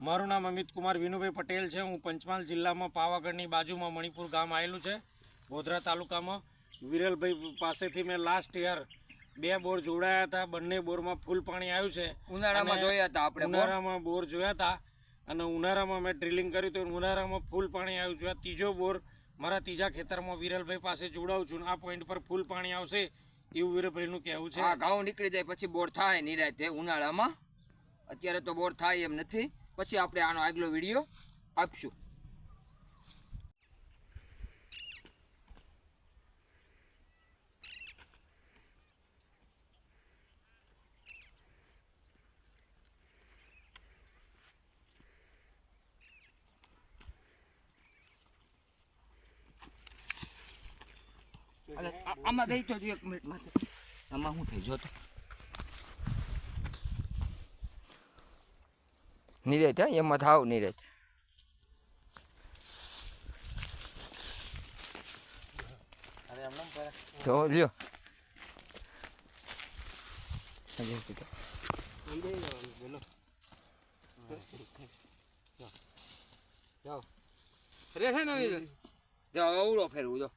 મારું નામ અમિત કુમાર વિનુભાઈ પટેલ છે. હું પંચમહાલ જિલ્લામાં પાવાગઢની બાજુમાં મણિપુર ગામ આવેલું છે. ગોધરા તાલુકામાં વિરલભાઈ પાસેથી મેં લાસ્ટ યર બે બોર જોડાયા હતા. બંને બોરમાં ફૂલ પાણી આવ્યું છે. ઉનાળામાં જોયા હતા આપણે ઉનાળામાં બોર જોયા હતા. અને ઉનાળામાં મેં ડ્રિલિંગ કર્યું હતું. ઉનાળામાં ફૂલ પાણી આવ્યું છે. આ ત્રીજો બોર મારા ત્રીજા ખેતરમાં વિરલભાઈ પાસે જોડાવું છું. આ પોઈન્ટ પર ફૂલ પાણી આવશે એવું વિરલભાઈનું કહેવું છે. આ ઘઉં નીકળી જાય પછી બોર થાય નિરાતે ઉનાળામાં. અત્યારે તો બોર થાય એમ નથી. પછી આપણે આનો આગલો વીડિયો આપશું. આમાં બેસી તો એક મિનિટ માટે આમાં શું થઈ જોતો નિરેત હા એમાં થાવ નિરેત તો લ્યો. જાઓ રે છે ને હવે? જાઓ અવળો ફેરવું જો.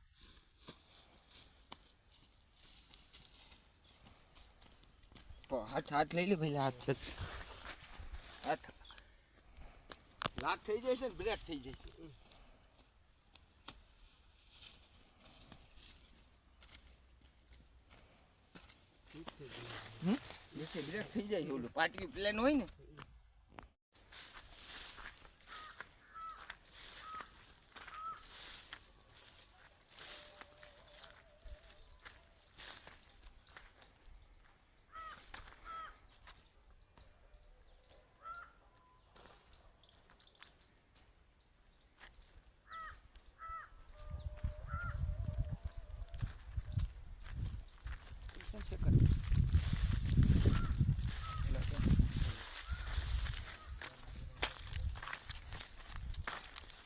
હાથ હાથ લઈ લે ભાઈ હાથ. લાત થઈ જાય છે ને બ્રેક થઈ જાય છે. બ્રેક થઈ જાય છે ઓલું. પાટકી પ્લેન હોય ને?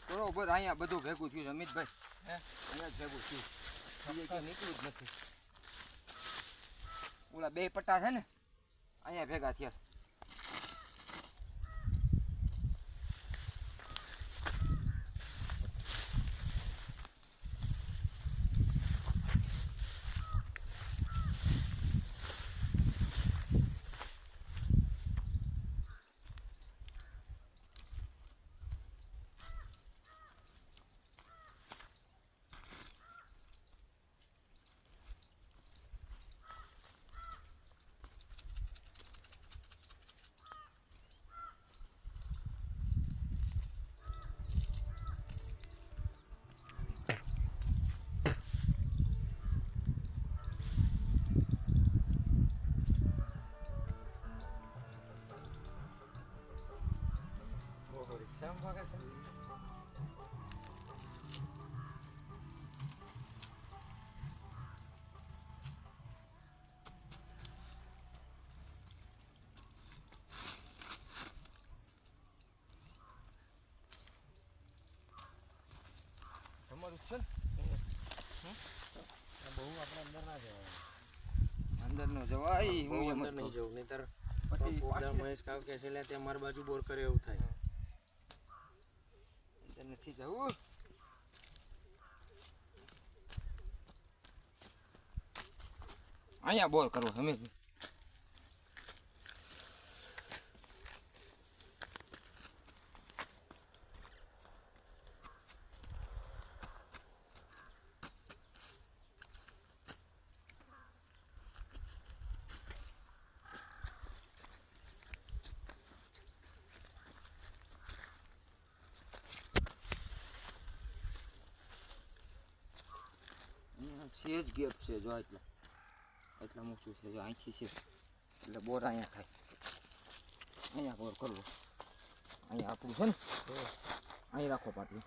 બરોબર અહીંયા બધું ભેગું થયું છે અમિતભાઈ. અહીંયા જ ભેગું થયું. નીકળ્યું જ નથી. ઓલા બે પટ્ટા છે ને અહીંયા ભેગા થયા તમારું છે બહુ આપણે અંદર ના જવાય. અંદર નો જવાય હું અંદર નહીં જવું નહીતર પછી મહેશ કાવ કે છે લે તે મારી બાજુ બોર કરે એવું થાય. નથી જવું. અહીંયા બોર કરવો અમે અહીંયા જ ગેપ છે જો એટલા. એટલા મૂકશું છે જો અહીંથી છે. એટલે બોર અહીંયા થાય. અહીંયા બોર કરવો. અહીંયા આપણું છે ને? અહીં રાખો પાટલું.